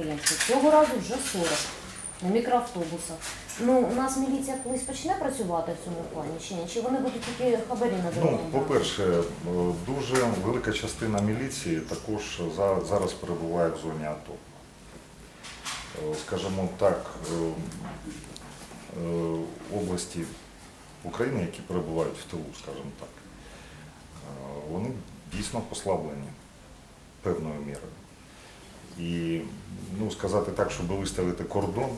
підприємстві. Цього разу вже 40 на мікроавтобусах. Ну, у нас міліція колись почне працювати в цьому плані чи ні? Чи вони будуть тільки хабарі на Ну, по-перше, е, дуже велика частина міліції також зараз перебуває в зоні АТО. Е, Скажімо так, е, області України, які перебувають в тилу, скажімо так, вони дійсно послаблені певною мірою. І ну, сказати так, щоб виставити кордон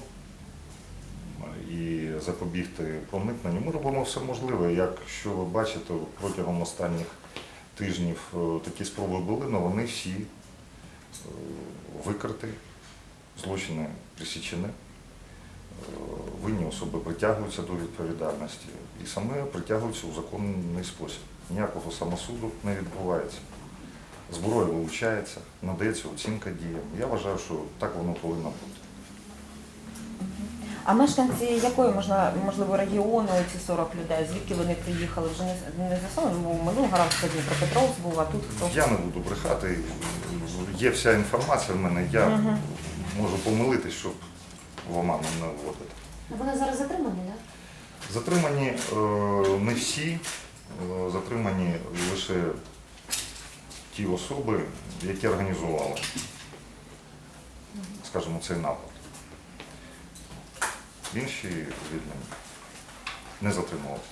і запобігти проникненню. Ми робимо все можливе. Якщо ви бачите, протягом останніх тижнів е, такі спроби були, але вони всі е, викриті, злочини присічені, е, винні особи притягуються до відповідальності і саме притягуються у законний спосіб. Ніякого самосуду не відбувається. Зброя вилучається, надається оцінка діям. Я вважаю, що так воно повинно бути. А мешканці якої можна можливо регіону ці 40 людей? Звідки вони приїхали? Вже не, не з'ясовано, був минулого разу це Дніпропетровськ був, а тут хто? Я не буду брехати. Є вся інформація в мене. Я Мгм. можу помилитись, щоб в оману не вводити. Вони зараз затримані, так? Затримані е, не всі, е, затримані лише ті особи, які організували, скажімо, цей напад. Інші відповідно, не затримувалися.